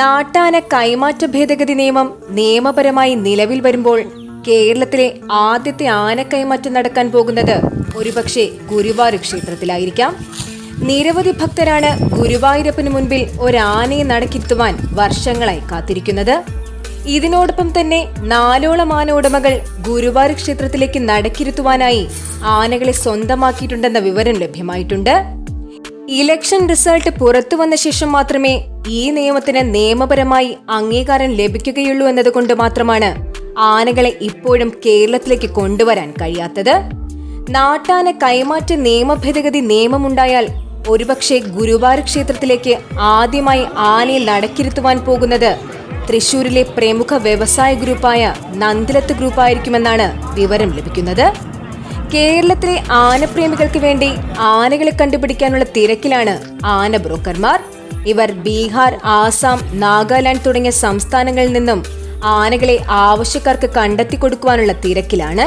നാട്ടാന കൈമാറ്റ ഭേദഗതി നിയമം നിയമപരമായി നിലവിൽ വരുമ്പോൾ കേരളത്തിലെ ആദ്യത്തെ ആന കൈമാറ്റം നടക്കാൻ പോകുന്നത് ഒരുപക്ഷെ ഗുരുവായൂർ ക്ഷേത്രത്തിലായിരിക്കാം. നിരവധി ഭക്തരാണ് ഗുരുവായൂരപ്പന് മുൻപിൽ ഒരാനയെ നടക്കിത്തുവാൻ വർഷങ്ങളായി കാത്തിരിക്കുന്നത്. ഇതിനോടൊപ്പം തന്നെ നാലോളം ആന ഉടമകൾ ഗുരുവായൂർ ക്ഷേത്രത്തിലേക്ക് നടക്കിരുത്തുവാനായി ആനകളെ സ്വന്തമാക്കിയിട്ടുണ്ടെന്ന വിവരം ലഭ്യമായിട്ടുണ്ട്. ഇലക്ഷൻ റിസൾട്ട് പുറത്തു വന്ന ശേഷം മാത്രമേ ഈ നിയമത്തിന് നിയമപരമായി അംഗീകാരം ലഭിക്കുകയുള്ളൂ എന്നതുകൊണ്ട് മാത്രമാണ് ആനകളെ ഇപ്പോഴും കേരളത്തിലേക്ക് കൊണ്ടുവരാൻ കഴിയാത്തത്. നാട്ടാന കൈമാറ്റ നിയമ ഭേദഗതി നിയമമുണ്ടായാൽ ഒരുപക്ഷെ ഗുരുവായൂർ ക്ഷേത്രത്തിലേക്ക് ആദ്യമായി ആനയെ നടക്കിരുത്തുവാൻ പോകുന്നത് തൃശൂരിലെ പ്രമുഖ വ്യവസായ ഗ്രൂപ്പായ നന്ദിലത്ത് ഗ്രൂപ്പായിരിക്കുമെന്നാണ് വിവരം ലഭിക്കുന്നത്. കേരളത്തിലെ ആനപ്രേമികൾക്ക് വേണ്ടി ആനകളെ കണ്ടുപിടിക്കാനുള്ള തിരക്കിലാണ് ആന ബ്രോക്കർമാർ ഇവർ ബീഹാർ ആസാം നാഗാലാൻഡ് തുടങ്ങിയ സംസ്ഥാനങ്ങളിൽ നിന്നും ആനകളെ ആവശ്യക്കാർക്ക് കണ്ടെത്തി കൊടുക്കുവാനുള്ള തിരക്കിലാണ്